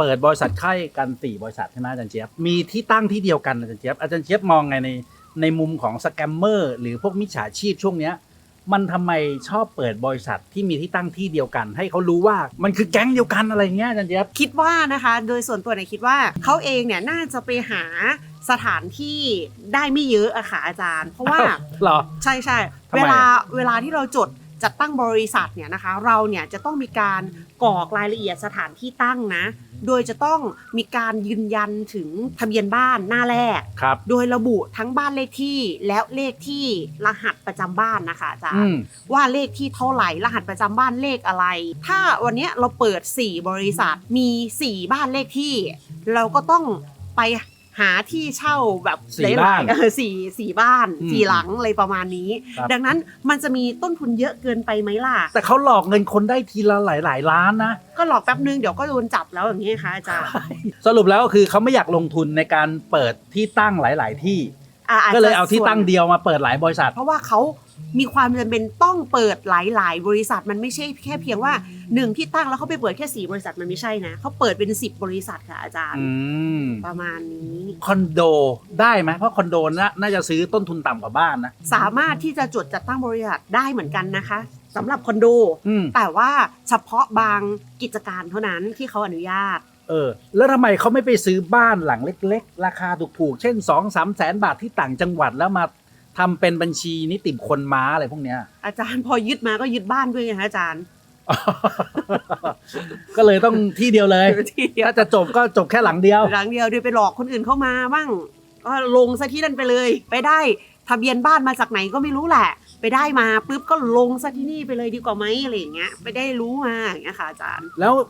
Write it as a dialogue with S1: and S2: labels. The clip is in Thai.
S1: เปิดบริษัทค่ายกันสี่บริษัทใช่ไหมอาจารย์เจี๊ยบมีที่ตั้งที่เดียวกันอาจารย์เจี๊ยบอาจารย์เจี๊ยบมองไงในในมุมของสแกมเมอร์หรือพวกมิจฉาชีพช่วงเนี้ยมันทำไมชอบเปิดบริษัทที่มีที่ตั้งที่เดียวกัน ให้เขารู้ว่ามันคือแก๊งเดียวกันอะไรเงี้ยอาจารย์เจี๊ยบ
S2: คิดว่านะคะ โดยส่วนตัวเนี่ยคิดว่าเขาเองเนี่ยน่าจะไปหาสถานที่ได้ไม่เยอะอะค่ะอาจารย์ เพราะว่า
S1: อ้าวเหรอ
S2: ใช่ใช่
S1: ทำไม
S2: เวลา
S1: อะ
S2: เวลาที่เราจด จัดตั้งบริษัทเนี่ยนะคะเราเนี่ยจะต้องมีการกรอกรายละเอียดสถานที่ตั้งนะ โดยจะต้องมีการยืนยันถึงทะเบียนบ้านหน้าแรก
S1: ครับ
S2: โดยระบุทั้งบ้านเลขที่แล้วเลขที่รหัสประจำบ้านนะคะอาจาร
S1: อื
S2: ย์
S1: ม
S2: ว่าเลขที่เท่าไหร่รหัสประจำบ้านเลขอะไร ถ้าวันเนี้ยเราเปิด 4 บริษัทมี 4 บ้านเลขที่ เราก็ต้องไป หาที่เช่าแบบ
S1: สี่
S2: หล
S1: บ้ายน
S2: ๆเออสี่สี่บ้าน
S1: อืม
S2: สี่หลังอะไรประมาณนี้
S1: ครับ
S2: ดังนั้นมันจะมีต้นทุนเยอะเกินไปไหมล่ะ
S1: แต่เขาหลอกเงินคนได้ทีละหลายหลายๆล้านนะ
S2: ก็หลอกแป๊บนึงเดี๋ยวก็โดนจับแล้วอย่างนี้ค่ะอาจารย์
S1: สรุปแล้วก็คือเขาไม่อยากลงทุนในการเปิดที่ตั้งหลาย ๆ ที่
S2: อะจจะ
S1: ก็เลยเอาที่
S2: ส่วน
S1: ตั้งเดียวมาเปิดหลายบริษัท
S2: เพราะว่าเขามีความจำเป็นต้องเปิดหลายๆ บริษัทมันไม่ใช่แค่เพียงว่าหนึ่งที่ตั้งแล้วเขาไปเปิดแค่สี่บริษัทมันไม่ใช่นะเขาเปิดเป็นสิบบริษัทค่ะอาจารย์
S1: อืม
S2: ประมาณนี้
S1: คอนโดได้ไหมเพราะคอนโดน่าน่าจะซื้อต้นทุนต่ำกว่าบ้านนะ
S2: สามารถที่จะจดจัดตั้งบริษัทได้เหมือนกันนะคะสำหรับคอนโด
S1: อืม
S2: แต่ว่าเฉพาะบางกิจการเท่านั้นที่เขาอนุญาต
S1: เออแล้วทำไมเขาไม่ไปซื้อบ้านหลังเล็ก ๆ ราคาถูกๆเช่น2องสามแสนบาทที่ต่างจังหวัดแล้วมาทำเป็นบัญชีนิติบุคคลม้าอะไรพวกเนี้ย
S2: อาจารย์พอยึดมาก็ยึดบ้านด้วยไงคะอาจารย์
S1: ก็เลยต้องที่เดียวเลย
S2: ทีเดียว
S1: ถ้าจะจบก็จบแค่หลังเดียว
S2: หลังเดียวโดยไปหลอกคนอื่นเข้ามาบ้างก็ลงซะที่นั่นไปเลย ไปได้ทะเบียนบ้านมาจากไหนก็ไม่รู้แหละ ไปได้มาปุ๊บก็ลงซะที่นี่ไปเลยดีกว่าไหมอะไรอย่างเงี้ย ไปได้รู้มาอย่างเงี้ยค่ะอาจารย์
S1: แล้ว